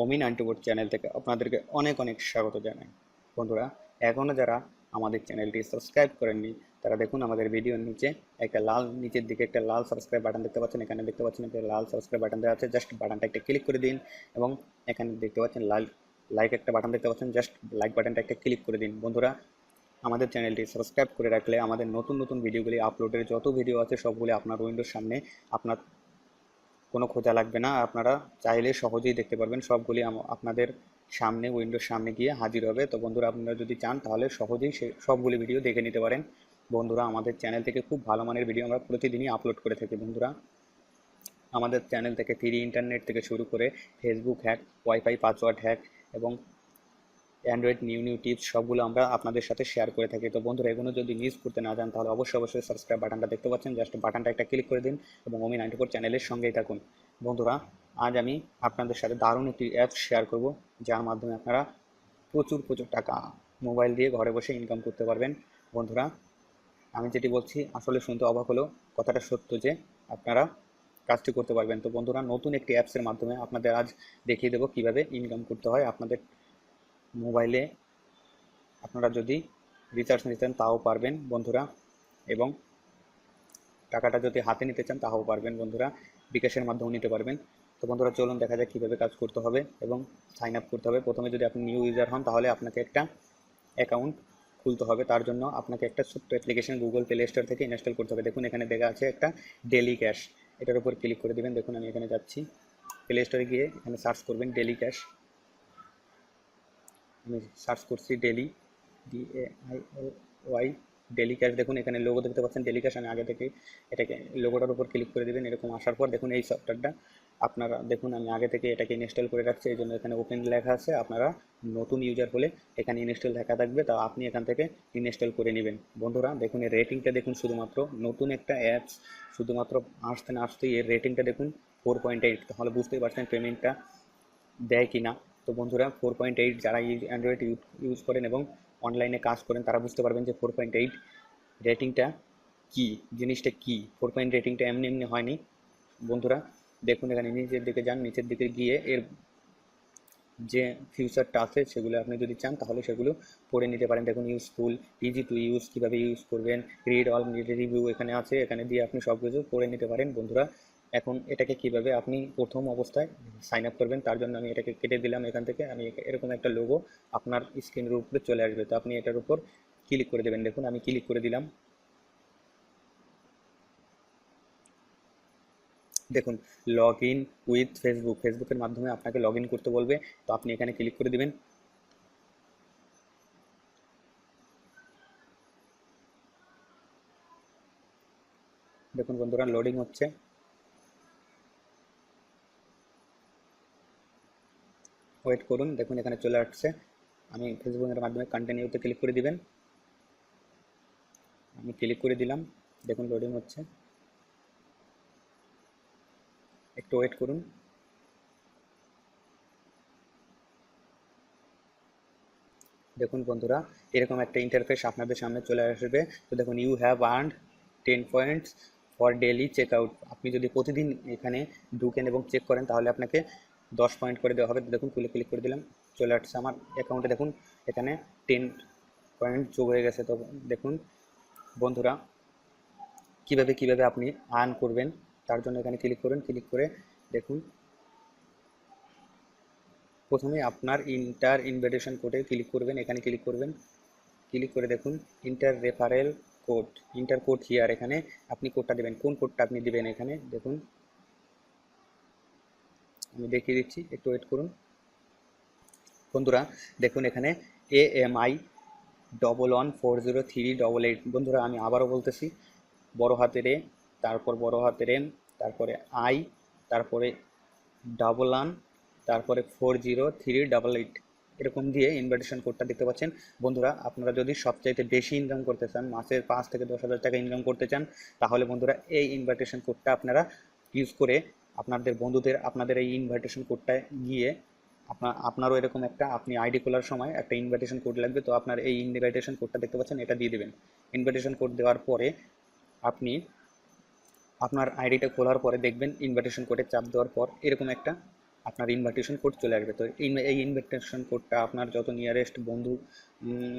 Hello friends Omi ninety board channel থেকে আপনাদেরকে অনেক অনেক স্বাগত জানাই। বন্ধুরা এখনও যারা আমাদের চ্যানেলটি সাবস্ক্রাইব করেননি, তারা দেখুন আমাদের ভিডিওর নিচে একটা লাল, নিচের দিকে একটা লাল সাবস্ক্রাইব বাটন দেখতে পাচ্ছেন, এখানে দেখতে পাচ্ছেন একটা লাল সাবস্ক্রাইব বাটন দেওয়া আছে জাস্ট বাটনটা একটা ক্লিক করে দিন এবং এখানে দেখতে পাচ্ছেন লাল লাইক একটা বাটন দেখতে পাচ্ছেন জাস্ট লাইক বাটনটা একটা ক্লিক করে দিন। বন্ধুরা, আমাদের চ্যানেলটি সাবস্ক্রাইব করে রাখলে আমাদের নতুন নতুন ভিডিওগুলি আপলোডের যত ভিডিও আছে সবগুলি আপনার উইন্ডোর সামনে আপনার কোনো খোঁজা লাগবে না। আপনারা চাইলে সহজেই দেখতে পারবেন সবগুলি আপনাদের সামনে, উইন্ডোর সামনে গিয়ে হাজির হবে। তো বন্ধুরা, আপনারা যদি চান তাহলে সহজেই সে সবগুলি ভিডিও দেখে নিতে পারেন। বন্ধুরা, আমাদের চ্যানেল থেকে খুব ভালো মানের ভিডিও আমরা প্রতিদিনই আপলোড করে থাকি বন্ধুরা। আমাদের চ্যানেল থেকে ফ্রি ইন্টারনেট থেকে শুরু করে Facebook hack, WiFi password hack এবং অ্যান্ড্রয়েড নিউ নিউ টিপস সবগুলো আমরা আপনাদের সাথে শেয়ার করে থাকি। তো বন্ধুরা, এগুলো যদি মিস করতে না চান তাহলে অবশ্যই অবশ্যই সাবস্ক্রাইব বাটনটা দেখতে পাচ্ছেন। জাস্ট বাটনটা একটা ক্লিক করে দিন এবং ওমি নাইনটি ফোর চ্যানেলের সঙ্গেই থাকুন। বন্ধুরা, আজ আমি আপনাদের সাথে দারুণ একটি অ্যাপ শেয়ার করব, যার মাধ্যমে আপনারা প্রচুর প্রচুর টাকা মোবাইল দিয়ে ঘরে বসে ইনকাম করতে পারবেন। বন্ধুরা, আমি যেটি বলছি, আসলে শুনতে অবাক হলো কথাটা সত্য যে আপনারা কাজটি করতে পারবেন। তো বন্ধুরা, নতুন একটি অ্যাপসের মাধ্যমে আপনাদের আজ দেখিয়ে দেবো কীভাবে ইনকাম করতে হয়, আপনাদের মোবাইলে আপনারা যদি রিচার্জ নিতে চান তাও পারবেন বন্ধুরা। এবং টাকাটা যদি হাতে নিতে চান তাও পারবেন বন্ধুরা। বিকাশের মাধ্যমে নিতে পারবেন। তো বন্ধুরা, চলুন দেখা যাক কীভাবে কাজ করতে হবে এবং সাইন আপ করতে হবে। প্রথমে যদি আপনি নিউ ইউজার হন, তাহলে আপনাকে একটা অ্যাকাউন্ট খুলতে হবে। তার জন্য আপনাকে একটা ছোট্ট অ্যাপ্লিকেশন গুগল প্লে স্টোর থেকে ইনস্টল করতে হবে। দেখুন, এখানে দেখা আছে একটা ডেলি ক্যাশ এটার উপর ক্লিক করে দেবেন। দেখুন, আমি এখানে যাচ্ছি। প্লে স্টোরে গিয়ে এখানে সার্চ করবেন ডেলি ক্যাশ আমি সার্চ করছি daily d a i l y daily cash দেখুন এখানে লোগো দেখতে পাচ্ছেন ডেলি ক্যাশ আমি আগে থেকে এটাকে লোগোটার উপর ক্লিক করে দেবেন, এরকম আসার পর দেখুন এই সফটওয়্যারটা আপনারা, দেখুন আমি আগে থেকে এটাকে ইনস্টল করে রাখছি, এই জন্য এখানে ওপেন লেখা আছে, আপনারা নতুন ইউজার হলে এখানে ইনস্টল লেখা থাকবে, তা আপনি এখান থেকে ইনস্টল করে নেবেন। বন্ধুরা, দেখুন এর রেটিংটা দেখুন শুধুমাত্র, নতুন একটা অ্যাপস শুধুমাত্র আসতে না আসতেই এর রেটিংটা দেখুন ফোর পয়েন্ট এইট তাহলে বুঝতেই পারছেন পেমেন্টটা দেয় কি না তো বন্ধুরা ফোর পয়েন্ট এইট যারা অ্যান্ড্রয়েড ইউজ করেন এবং অনলাইনে কাজ করেন, তারা বুঝতে পারবেন যে ফোর পয়েন্ট এইট রেটিংটা কী, জিনিসটা কী? ফোর পয়েন্ট রেটিংটা এমনি এমনি হয়নি। বন্ধুরা, দেখুন এখানে, নিচের দিকে যান, নিচের দিকে গিয়ে এর যে ফিউচারটা আছে, সেগুলো আপনি যদি চান, তাহলে সেগুলো পড়ে নিতে পারেন। দেখুন ইউজফুল ইজি টু ইউজ কীভাবে ইউজ করবেন রিড অল রিভিউ এখানে আছে, এখানে দিয়ে আপনি সব কিছু পড়ে নিতে পারেন। বন্ধুরা এখন এটাকে কীভাবে আপনি প্রথম অবস্থায় সাইন আপ করবেন, তার জন্য আমি এটাকে কেটে দিলাম এখান থেকে। আমি এরকম একটা লোগো আপনার স্ক্রিনের উপরে চলে আসবে। তো আপনি এটার উপর ক্লিক করে দেবেন। দেখুন, আমি ক্লিক করে দিলাম। দেখুন লগ ইন উইথ ফেসবুক ফেসবুকের মাধ্যমে আপনাকে লগ ইন করতে বলবে। তো আপনি এখানে ক্লিক করে দিবেন। দেখুন বন্ধুরা লোডিং হচ্ছে। ওয়েট করুন, দেখুন এখানে চলে আসছে। আমি ফেসবুকের মাধ্যমে কন্টিনিউতে ক্লিক করে দিবেন। আমি ক্লিক করে দিলাম, দেখুন লোডিং হচ্ছে। একটু ওয়েট করুন। দেখুন বন্ধুরা, এরকম একটা ইন্টারফেস আপনাদের সামনে চলে আসবে। তো দেখুন you have earned ten points for daily check out আপনি যদি প্রতিদিন এখানে ঢুকেন এবং চেক করেন, তাহলে আপনাকে দশ পয়েন্ট করে দেওয়া হবে। দেখুন খুলে ক্লিক করে দিলাম, চলে আসছে আমার অ্যাকাউন্টে দেখুন, এখানে টেন পয়েন্ট যোগ হয়ে গেছে। তো দেখুন, বন্ধুরা, কীভাবে কীভাবে আপনি আর্ন করবেন, তার জন্য এখানে ক্লিক করুন। ক্লিক করে দেখুন, প্রথমে আপনার ইন্টার ইনভিটেশন কোডে ক্লিক করবেন। এখানে ক্লিক করবেন। ক্লিক করে দেখুন enter referral code enter code here এখানে আপনি কোডটা দেবেন। কোন কোডটা আপনি দিবেন এখানে? দেখুন আমি দেখিয়ে দিচ্ছি, একটু ওয়েট করুন। বন্ধুরা, দেখুন এখানে a m i double one four zero three double eight বন্ধুরা, আমি আবারও বলতেছি, বড় হাতের এ তারপর বড় হাতের এম তারপরে আই তারপরে ডাবল ওয়ান তারপরে four zero three double eight এরকম দিয়ে ইনভাইটেশন কোডটা দেখতে পাচ্ছেন। বন্ধুরা, আপনারা যদি সবচাইতে বেশি ইনকাম করতে চান, মাসের পাঁচ থেকে দশ হাজার টাকা ইনকাম করতে চান, তাহলে বন্ধুরা, এই ইনভাইটেশন কোডটা আপনারা ইউজ করে আপনাদের বন্ধুদের, আপনাদের এই ইনভাইটেশন কোডটায় গিয়ে আপনার, আপনারও এরকম একটা, আপনি আইডি খোলার সময় একটা ইনভাইটেশন কোড লাগবে। তো আপনার এই ইনভাইটেশন কোডটা দেখতে পাচ্ছেন, এটা দিয়ে দেবেন। ইনভাইটেশন কোড দেওয়ার পরে আপনি আপনার আইডিটা খোলার পরে দেখবেন ইনভাইটেশন কোডে চাপ দেওয়ার পর এরকম একটা আপনার ইনভাইটেশন কোড চলে আসবে। তো এই- এই ইনভাইটেশন কোডটা আপনার যত নিয়ারেস্ট বন্ধু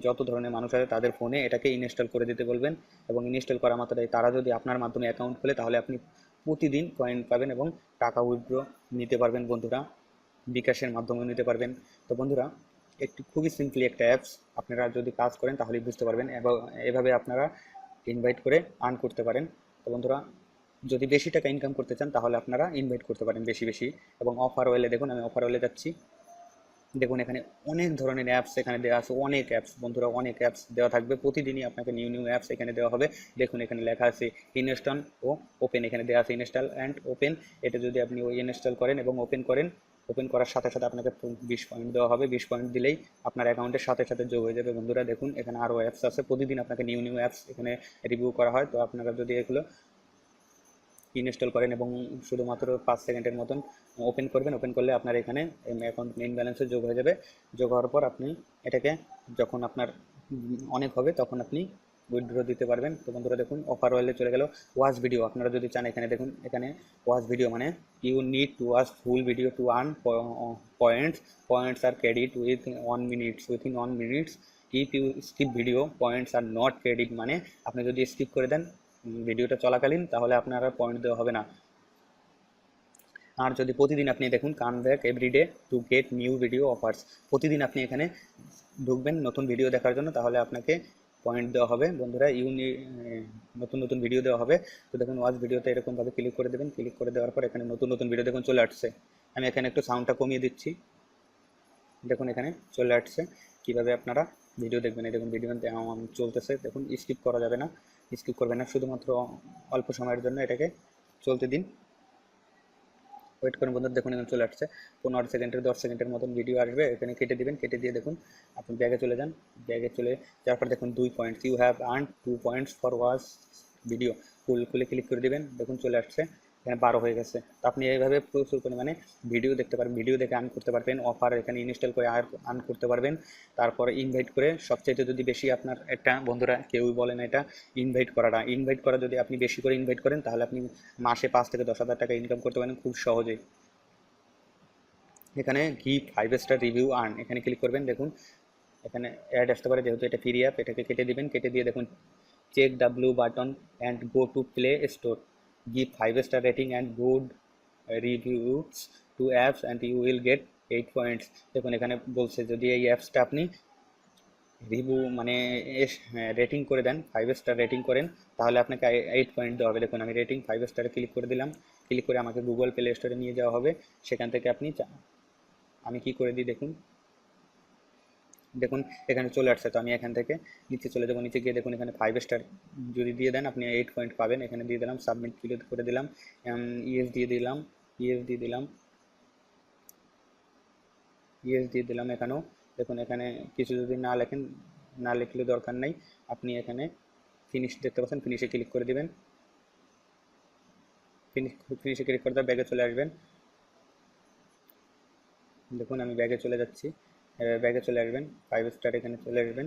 যত ধরনের মানুষ আছে তাদের ফোনে এটাকে ইনস্টল করে দিতে বলবেন। এবং ইনস্টল করা মাত্রায় তারা যদি আপনার মাধ্যমে অ্যাকাউন্ট খোলে তাহলে আপনি প্রতিদিন কয়েন পাবেন এবং টাকা উইথড্র নিতে পারবেন বন্ধুরা। বিকাশের মাধ্যমেও নিতে পারবেন। তো বন্ধুরা, একটি খুবই সিম্পলি একটা অ্যাপস আপনারা যদি কাজ করেন তাহলে বুঝতে পারবেন এভাবে আপনারা ইনভাইট করে আর্ন করতে পারেন। তো বন্ধুরা, যদি বেশি টাকা ইনকাম করতে চান তাহলে আপনারা ইনভাইট করতে পারেন বেশি বেশি। এবং অফার ওয়েলে দেখুন, আমি অফার ওয়েলে যাচ্ছি। দেখুন, এখানে অনেক ধরনের অ্যাপস এখানে দেওয়া আছে, অনেক অ্যাপস বন্ধুরা অনেক অ্যাপস দেওয়া থাকবে। প্রতিদিনই আপনাকে নিউ নিউ অ্যাপস এখানে দেওয়া হবে। দেখুন, এখানে লেখা আছে ইনস্টল ও ওপেন এখানে দেওয়া আছে ইনস্টল অ্যান্ড ওপেন এটা যদি আপনি ওই ইনস্টল করেন এবং ওপেন করেন ওপেন করার সাথে সাথে আপনাকে বিশ পয়েন্ট দেওয়া হবে। বিশ পয়েন্ট দিলেই আপনার অ্যাকাউন্টের সাথে সাথে যোগ হয়ে যাবে। বন্ধুরা, দেখুন, এখানে আরও অ্যাপস আছে। প্রতিদিন আপনাকে নিউ নিউ অ্যাপস এখানে রিভিউ করা হয়। তো আপনারা যদি এগুলো ইনস্টল করেন এবং শুধুমাত্র পাঁচ সেকেন্ডের মতন ওপেন করবেন। ওপেন করলে আপনার এখানে অ্যাকাউন্ট মেইন ব্যালেন্সে যোগ হয়ে যাবে। যোগ হওয়ার পর আপনি এটাকে যখন আপনার অনেক হবে তখন আপনি উইথড্র দিতে পারবেন। তো বন্ধুরা দেখুন অফার ওয়েলে চলে গেল ওয়াচ ভিডিও আপনারা যদি চান এখানে দেখুন, এখানে ওয়াচ ভিডিও মানে you need to watch full video to earn points points are credit with one minutes within one minutes if you skip video points are not credit মানে আপনি যদি স্কিপ করে দেন ভিডিওটা চলাকালীন, তাহলে আপনার আর পয়েন্ট দেওয়া হবে না। আর যদি প্রতিদিন আপনি দেখুন come back everyday to get new video offers প্রতিদিন আপনি এখানে ঢুকবেন নতুন ভিডিও দেখার জন্য, তাহলে আপনাকে পয়েন্ট দেওয়া হবে। বন্ধুরা ইউনি নতুন নতুন ভিডিও দেওয়া হবে। তো দেখুন ওয়াচ ভিডিওতে এরকমভাবে ক্লিক করে দেবেন। ক্লিক করে দেওয়ার পর এখানে নতুন নতুন ভিডিও দেখুন চলে আসছে। আমি এখানে একটু সাউন্ডটা কমিয়ে দিচ্ছি। দেখুন এখানে চলে আসছে। কীভাবে আপনারা ভিডিও দেখবেন? এই দেখুন ভিডিও চলতেছে। দেখুন স্কিপ করা যাবে না। স্কিপ করবেন না, শুধুমাত্র অল্প সময়ের জন্য এটাকে চলতে দিন। ওয়েট করুন বন্ধু দেখুন এখানে চলে আসছে। পনেরো সেকেন্ডের দশ সেকেন্ডের মতন ভিডিও আসবে, এখানে কেটে দিবেন, কেটে দিয়ে দেখুন, আপনি ব্যাগে চলে যান। ব্যাগে চলে, যাওয়ার পর দেখুন দুই points you have earn two points for watch video full খুলে ক্লিক করে দেবেন, দেখুন চলে আসছে। এখানে বারো হয়ে গেছে। তো আপনি এইভাবে প্রচুর পরিমাণে ভিডিও দেখতে পারবেন ভিডিও দেখে আর্ন করতে পারবেন অফার এখানে ইনস্টল করে আর আর্ন করতে পারবেন। তারপরে ইনভাইট করে সবচাইতে যদি বেশি আপনার একটা বন্ধুরা কেউই বলেন এটা ইনভাইট করাটা। ইনভাইট করা যদি আপনি বেশি করে ইনভাইট করেন, তাহলে আপনি মাসে পাঁচ থেকে দশ হাজার টাকা ইনকাম করতে পারেন খুব সহজেই। এখানে give five star review earn এখানে ক্লিক করবেন, দেখুন। এখানে অ্যাড আসতে পারে, যেহেতু এটা ফ্রি অ্যাপ এটাকে কেটে দিবেন, কেটে দিয়ে দেখুন check blue button and go to play store give five star rating and good reviews to apps and you will get eight points দেখুন, এখানে বলছে যদি এই অ্যাপসটা আপনি রিভিউ মানে রেটিং করে দেন ফাইভ স্টার রেটিং করেন, তাহলে আপনাকে এইট পয়েন্ট দেওয়া হবে। দেখুন, আমি রেটিং ফাইভ স্টারে ক্লিক করে দিলাম। ক্লিক করে আমাকে গুগল প্লে স্টোরে নিয়ে যাওয়া হবে। সেখান থেকে আপনি আমি কি করে দিই দেখুন? দেখুন, এখানে চলে আসছে। তো আমি এখান থেকে নিচে চলে যাব। নিচে গিয়ে দেখুন, এখানে ফাইভ স্টার যদি দিয়ে দেন, আপনি এইট পয়েন্ট পাবেন। এখানে দিয়ে দিলাম সাবমিট ক্লিক করে দিলাম ইএস দিয়ে দিলাম ইএস দিয়ে দিলাম ইএস দিয়ে দিলাম এখানেও। দেখুন, এখানে কিছু যদি না লেখেন, না লিখলে দরকার নেই। আপনি এখানে ফিনিশ দেখতে পাচ্ছেন ফিনিশে ক্লিক করে দিবেন। ফিনিশ ফিনিশে ক্লিক করে দেওয়ার ব্যাগে চলে আসবেন। দেখুন, আমি ব্যাগে চলে যাচ্ছি। ব্যাগে চলে আসবেন ফাইভ স্টার এখানে চলে আসবেন।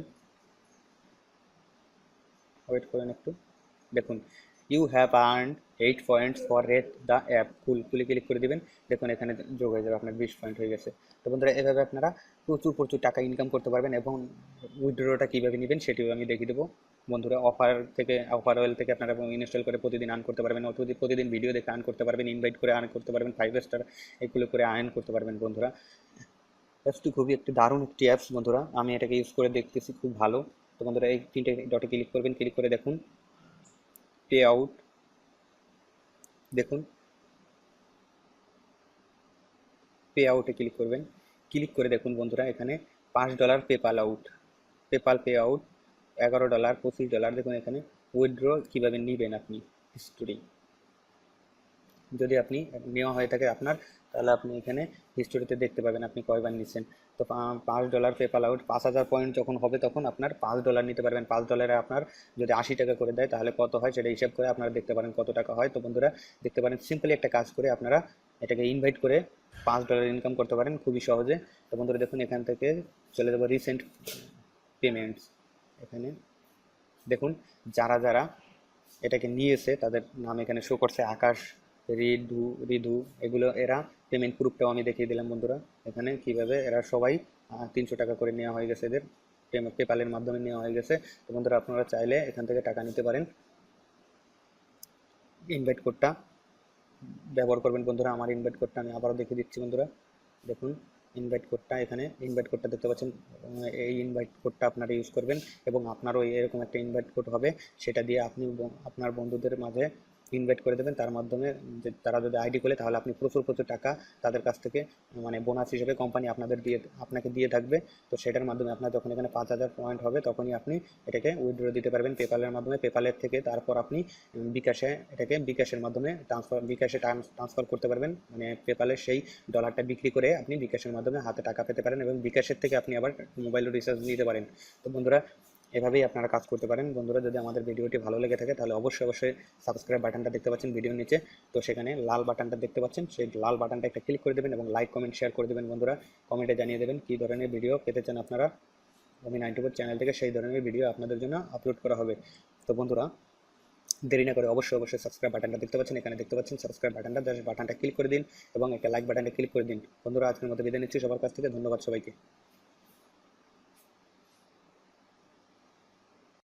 ওয়েট করেন একটু। দেখুন you have earn eight points for rate the app full ফুলে ক্লিক করে দিবেন। দেখুন, এখানে যোগ হয়ে যাবে, আপনার বিশ পয়েন্ট হয়ে গেছে। তো বন্ধুরা, এভাবে আপনারা প্রচুর প্রচুর টাকা ইনকাম করতে পারবেন এবং উইথড্রোটা কীভাবে নেবেন সেটিও আমি দেখিয়ে দেবো। বন্ধুরা অফার থেকে অফার ওয়েল থেকে আপনারা ইনস্টল করে প্রতিদিন আর্ন করতে পারবেন। প্রতিদিন ভিডিও দেখে আর্ন করতে পারবেন ইনভাইট করে আর্ন করতে পারবেন ফাইভ স্টার এগুলো করে আর্ন করতে পারবেন বন্ধুরা। অ্যাপসটি খুবই একটি দারুণ একটি অ্যাপস বন্ধুরা। আমি এটাকে ইউজ করে দেখতেছি, খুব ভালো। তো বন্ধুরা, এই তিনটে ডটে ক্লিক করবেন ক্লিক করে দেখুন। পে আউট দেখুন। পে আউটে ক্লিক করবেন। ক্লিক করে দেখুন বন্ধুরা, এখানে পাঁচ dollar PayPal out PayPal pay out এগারো ডলার পঁচিশ ডলার দেখুন এখানে উইথড্র কীভাবে নেবেন আপনি হিস্টোরি যদি আপনি নেওয়া হয়ে থাকে আপনার তাহলে আপনি এখানে হিস্টোরিতে দেখতে পাবেন, আপনি কয়বার নিচ্ছেন। তো পাঁচ ডলার পেপাল আউট পাঁচ হাজার পয়েন্ট যখন হবে তখন আপনার পাঁচ ডলার নিতে পারবেন। পাঁচ ডলারে আপনার যদি আশি টাকা করে দেয়, তাহলে কত হয় সেটা হিসাব করে আপনারা দেখতে পারেন কত টাকা হয়। তো বন্ধুরা, দেখতে পারেন সিম্পলি একটা কাজ করে আপনারা এটাকে ইনভাইট করে পাঁচ ডলার ইনকাম করতে পারেন খুবই সহজে। তো বন্ধুরা, দেখুন এখান থেকে চলে যাব রিসেন্ট পেমেন্টস এখানে দেখুন, যারা যারা এটাকে নিয়েছে, তাদের নাম এখানে শো করছে আকাশ। রিধু রিধু, এগুলো এরা পেমেন্ট প্রুফটাও আমি দেখিয়ে দিলাম বন্ধুরা। এখানে কীভাবে এরা সবাই তিনশো টাকা করে নেওয়া হয়ে গেছে এদের পেপালের মাধ্যমে নেওয়া হয়ে গেছে। তো বন্ধুরা আপনারা চাইলে এখান থেকে টাকা নিতে পারেন। ইনভাইট কোডটা ব্যবহার করবেন বন্ধুরা। আমার ইনভাইট কোডটা আমি আবারও দেখিয়ে দিচ্ছি বন্ধুরা। দেখুন ইনভাইট কোডটা এখানে ইনভাইট কোডটা দেখতে পাচ্ছেন এই ইনভাইট কোডটা আপনারা ইউজ করবেন এবং আপনারও এরকম একটা ইনভাইট কোড হবে। সেটা দিয়ে আপনি আপনার বন্ধুদের মাঝে ইনভাইট করে দেবেন। তার মাধ্যমে যে তারা যদি আইডি খোলে, তাহলে আপনি প্রচুর প্রচুর টাকা তাদের কাছ থেকে মানে বোনাস হিসেবে কোম্পানি আপনাদের দিয়ে, আপনাকে দিয়ে থাকবে। তো সেটার মাধ্যমে আপনার যখন এখানে পাঁচ হাজার পয়েন্ট হবে, তখনই আপনি এটাকে উইথড্র দিতে পারবেন পেপালের মাধ্যমে। পেপালের থেকে তারপর আপনি বিকাশে, এটাকে বিকাশের মাধ্যমে ট্রান্সফার বিকাশে ট্রান্সফার করতে পারবেন। মানে পেপালের সেই ডলারটা বিক্রি করে আপনি বিকাশের মাধ্যমে হাতে টাকা পেতে পারেন এবং বিকাশের থেকে আপনি আবার মোবাইল রিচার্জ নিতে পারেন। তো বন্ধুরা এভাবেই আপনারা কাজ করতে পারেন। বন্ধুরা, যদি আমাদের ভিডিওটি ভালো লেগে থাকে, তাহলে অবশ্যই অবশ্যই সাবস্ক্রাইব বাটনটা দেখতে পাচ্ছেন ভিডিওর নিচে। তো সেখানে লাল বাটনটা দেখতে পাচ্ছেন, সেই লাল বাটনটা একটা ক্লিক করে দেবেন এবং লাইক কমেন্ট শেয়ার করে দেবেন বন্ধুরা। কমেন্টে জানিয়ে দেবেন কী ধরনের ভিডিও পেতে চান আপনারা। আমি নাইনটি ফোর চ্যানেল থেকে সেই ধরনের ভিডিও আপনাদের জন্য আপলোড করা হবে। তো বন্ধুরা, দেরি না করে অবশ্যই অবশ্যই সাবস্ক্রাইব বাটনটা দেখতে পাচ্ছেন। এখানে দেখতে পাচ্ছেন সাবস্ক্রাইব বাটনটা বাটনটা ক্লিক করে দিন এবং একটা লাইক বাটনটা ক্লিক করে দিন। বন্ধুরা, আজকের মতো বিদায় নিচ্ছি। সবার কাছ থেকে ধন্যবাদ সবাইকে।